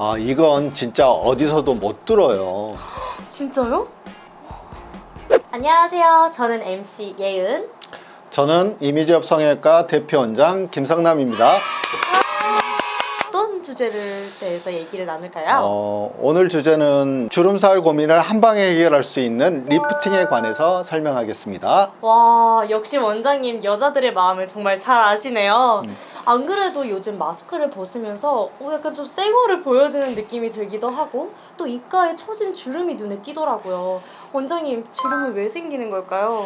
아, 이건 진짜 어디서도 못 들어요. 진짜요? 안녕하세요. 저는 MC 예은. 저는 이미지업 성형외과 대표 원장 김성남입니다. 주제를 대해서 얘기를 나눌까요? 어, 오늘 주제는 주름살 고민을 한 방에 해결할 수 있는 리프팅에 관해서 설명하겠습니다. 와, 역시 원장님 여자들의 마음을 정말 잘 아시네요. 음. 안 그래도 요즘 마스크를 벗으면서 어, 약간 좀 새거를 보여주는 느낌이 들기도 하고 또 입가에 처진 주름이 눈에 띄더라고요. 원장님, 주름은 왜 생기는 걸까요?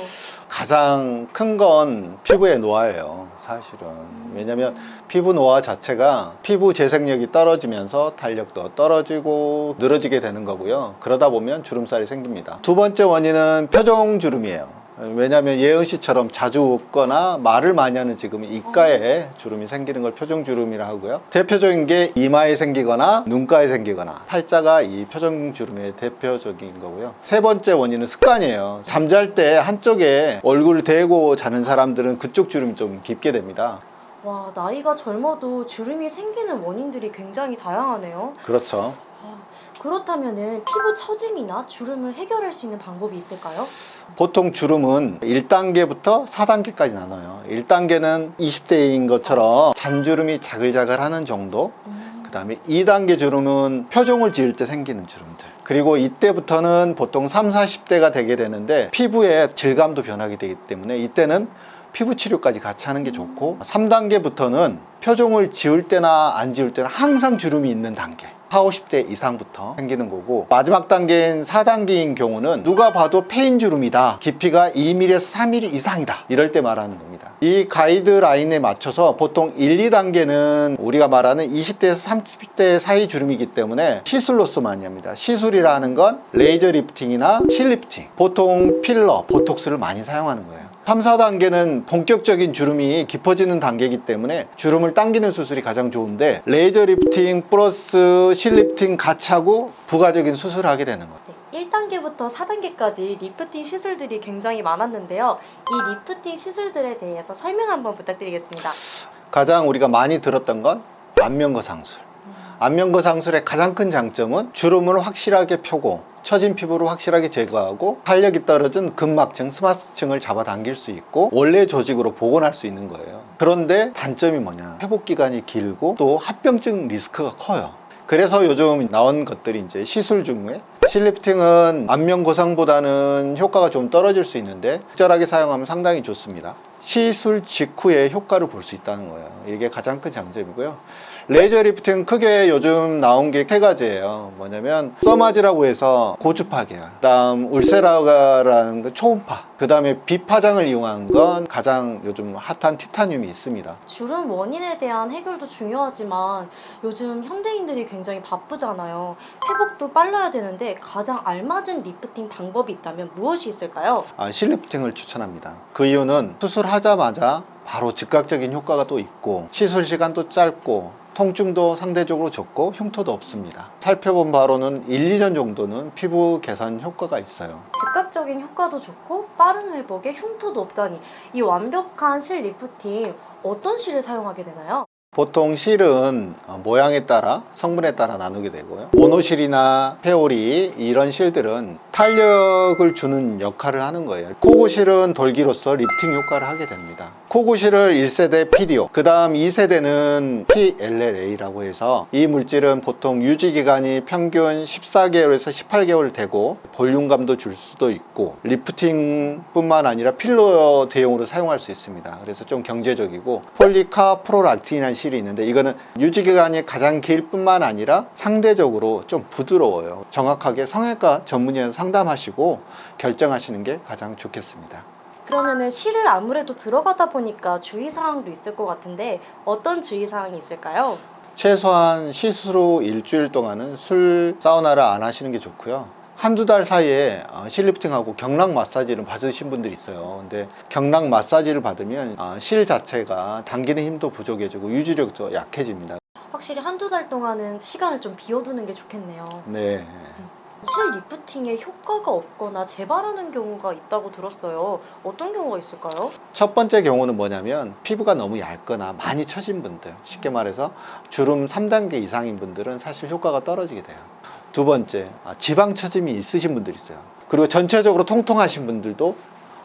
가장 큰 건 피부의 노화예요, 사실은. 왜냐면 피부 노화 자체가 피부 재생력이 떨어지면서 탄력도 떨어지고 늘어지게 되는 거고요. 그러다 보면 주름살이 생깁니다. 두 번째 원인은 표정 주름이에요. 왜냐하면 예은 씨처럼 자주 웃거나 말을 많이 하는 지금 입가에 주름이 생기는 걸 표정 주름이라 하고요. 대표적인 게 이마에 생기거나 눈가에 생기거나 팔자가 이 표정 주름의 대표적인 거고요. 세 번째 원인은 습관이에요. 잠잘 때 한쪽에 얼굴을 대고 자는 사람들은 그쪽 주름이 좀 깊게 됩니다. 와, 나이가 젊어도 주름이 생기는 원인들이 굉장히 다양하네요. 그렇죠. 아, 그렇다면은 피부 처짐이나 주름을 해결할 수 있는 방법이 있을까요? 보통 주름은 1단계부터 4단계까지 나눠요. 1단계는 20대인 것처럼 잔주름이 자글자글 하는 정도. 음, 그 다음에 2단계 주름은 표정을 지을 때 생기는 주름들. 그리고 이때부터는 보통 3, 40대가 되게 되는데 피부의 질감도 변하게 되기 때문에 이때는 피부 치료까지 같이 하는 게 좋고 3단계부터는 표정을 지을 때나 안 지을 때는 항상 주름이 있는 단계. 40, 50대 이상부터 생기는 거고 마지막 단계인 4단계인 경우는 누가 봐도 페인 주름이다. 깊이가 2mm에서 3mm 이상이다. 이럴 때 말하는 겁니다. 이 가이드라인에 맞춰서 보통 1, 2단계는 우리가 말하는 20대에서 30대 사이 주름이기 때문에 시술로서 많이 합니다. 시술이라는 건 레이저 리프팅이나 실리프팅 보통 필러, 보톡스를 많이 사용하는 거예요 3, 4단계는 본격적인 주름이 깊어지는 단계이기 때문에 주름을 당기는 수술이 가장 좋은데 레이저 리프팅 플러스 실리프팅 같이 하고 부가적인 수술을 하게 되는 거예요. 네, 1단계부터 4단계까지 리프팅 시술들이 굉장히 많았는데요. 이 리프팅 시술들에 대해서 설명 한번 부탁드리겠습니다. 가장 우리가 많이 들었던 건 안면거 상술. 안면거 상술의 가장 큰 장점은 주름을 확실하게 펴고 처진 피부를 확실하게 제거하고 탄력이 떨어진 근막층, 스마스층을 잡아당길 수 있고 원래 조직으로 복원할 수 있는 거예요. 그런데 단점이 뭐냐? 회복 기간이 길고 또 합병증 리스크가 커요. 그래서 요즘 나온 것들이 이제 시술 중에 실리프팅은 안면 고상보다는 효과가 좀 떨어질 수 있는데 적절하게 사용하면 상당히 좋습니다. 시술 직후에 효과를 볼 수 있다는 거예요. 이게 가장 큰 장점이고요. 레이저 리프팅 크게 요즘 나온 게 세 가지예요. 뭐냐면 써마지라고 해서 고주파 계열, 그다음 울세라가라는 거 초음파, 그다음에 비파장을 이용한 건 가장 요즘 핫한 티타늄이 있습니다. 주름 원인에 대한 해결도 중요하지만 요즘 현대인들이 굉장히 바쁘잖아요. 회복도 빨라야 되는데 가장 알맞은 리프팅 방법이 있다면 무엇이 있을까요? 아, 실리프팅을 추천합니다. 그 이유는 수술 하자마자 바로 즉각적인 효과가 또 있고 시술 시간도 짧고 통증도 상대적으로 적고 흉터도 없습니다. 살펴본 바로는 1, 2년 정도는 피부 개선 효과가 있어요. 즉각적인 효과도 좋고 빠른 회복에 흉터도 없다니 이 완벽한 실 리프팅 어떤 실을 사용하게 되나요? 보통 실은 어, 모양에 따라 성분에 따라 나누게 되고요. 모노실이나 페오리 이런 실들은 탄력을 주는 역할을 하는 거예요. 코고실은 돌기로서 리프팅 효과를 하게 됩니다. 코고실을 1세대 PDO, 그 다음 2세대는 PLLA라고 해서 이 물질은 보통 유지 기간이 평균 14개월에서 18개월 되고 볼륨감도 줄 수도 있고 리프팅 뿐만 아니라 필러 대용으로 사용할 수 있습니다. 그래서 좀 경제적이고 폴리카 프로락틴이라는 실이 있는데 이거는 유지 기간이 가장 길 뿐만 아니라 상대적으로 좀 부드러워요. 정확하게 성형외과 전문의와 상담하시고 결정하시는 게 가장 좋겠습니다. 그러면은 실을 아무래도 들어가다 보니까 주의사항도 있을 것 같은데 어떤 주의사항이 있을까요? 최소한 후 일주일 동안은 술 사우나를 안 하시는 게 좋고요. 한두 달 사이에 어, 실리프팅하고 경락 마사지를 받으신 분들이 있어요. 근데 경락 마사지를 받으면 어, 실 자체가 당기는 힘도 부족해지고 유지력도 약해집니다. 확실히 한두 달 동안은 시간을 좀 비워두는 게 좋겠네요. 네. 실 리프팅에 효과가 없거나 재발하는 경우가 있다고 들었어요. 어떤 경우가 있을까요? 첫 번째 경우는 뭐냐면 피부가 너무 얇거나 많이 처진 분들 쉽게 말해서 주름 3단계 이상인 분들은 사실 효과가 떨어지게 돼요 두 번째 아, 지방 처짐이 있으신 분들 있어요 그리고 전체적으로 통통하신 분들도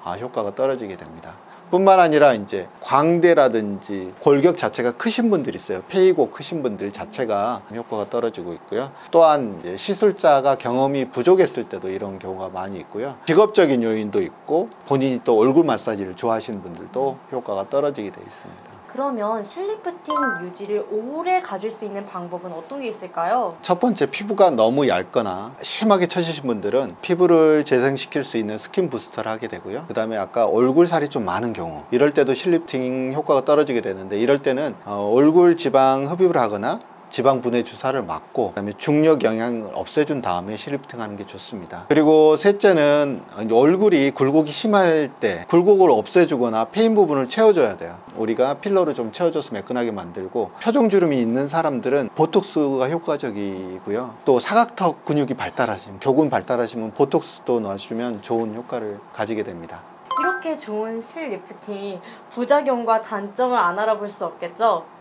아, 효과가 떨어지게 됩니다 뿐만 아니라 이제 광대라든지 골격 자체가 크신 분들 있어요. 페이고 크신 분들 자체가 효과가 떨어지고 있고요. 또한 시술자가 경험이 부족했을 때도 이런 경우가 많이 있고요. 직업적인 요인도 있고 본인이 또 얼굴 마사지를 좋아하시는 분들도 효과가 떨어지게 돼 있습니다 그러면 실 리프팅 유지를 오래 가질 수 있는 방법은 어떤 게 있을까요? 첫 번째 피부가 너무 얇거나 심하게 처지신 분들은 피부를 재생시킬 수 있는 스킨 부스터를 하게 되고요 그 다음에 아까 얼굴 살이 좀 많은 경우 이럴 때도 실리프팅 효과가 떨어지게 되는데 이럴 때는 어, 얼굴 지방 흡입을 하거나 지방 분해 주사를 맞고 그다음에 중력 영향을 없애준 다음에 실리프팅 하는 게 좋습니다. 그리고 셋째는 얼굴이 굴곡이 심할 때 굴곡을 없애주거나 페인 부분을 채워줘야 돼요. 우리가 필러로 좀 채워줘서 매끈하게 만들고 표정 주름이 있는 사람들은 보톡스가 효과적이고요. 또 사각턱 근육이 발달하시면 교근 발달하시면 보톡스도 넣어주면 좋은 효과를 가지게 됩니다. 이렇게 좋은 실 리프팅 부작용과 단점을 안 알아볼 수 없겠죠?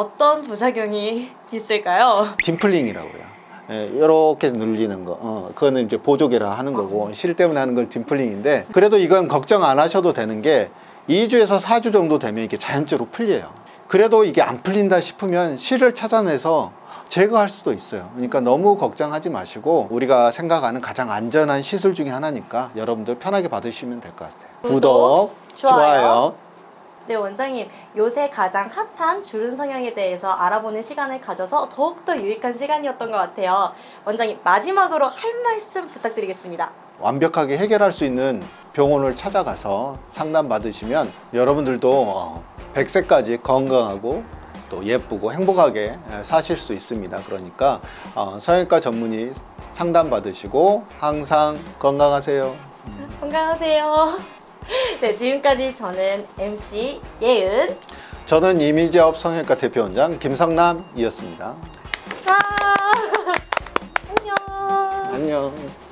어떤 부작용이 있을까요? 딤플링이라고요. 예, 이렇게 눌리는 거, 어, 그거는 이제 보조개라 하는 거고 실 때문에 하는 걸 딤플링인데 그래도 이건 걱정 안 하셔도 되는 게 2주에서 4주 정도 되면 이게 자연적으로 풀려요. 그래도 이게 안 풀린다 싶으면 실을 찾아내서 제거할 수도 있어요. 그러니까 너무 걱정하지 마시고 우리가 생각하는 가장 안전한 시술 중에 하나니까 여러분들 편하게 받으시면 될 것 같아요. 구독, 좋아요. 좋아요. 네, 원장님. 요새 가장 핫한 주름 성형에 대해서 알아보는 시간을 가져서 더욱더 유익한 시간이었던 것 같아요. 원장님, 마지막으로 할 말씀 부탁드리겠습니다. 완벽하게 해결할 수 있는 병원을 찾아가서 상담 받으시면 여러분들도 어, 100세까지 건강하고 또 예쁘고 행복하게 에, 사실 수 있습니다. 그러니까 어, 성형외과 전문의 상담 받으시고 항상 건강하세요. 건강하세요. 네, 지금까지 저는 MC 예은. 저는 이미지업 성형외과 대표원장 김성남이었습니다. 아, 안녕. 안녕.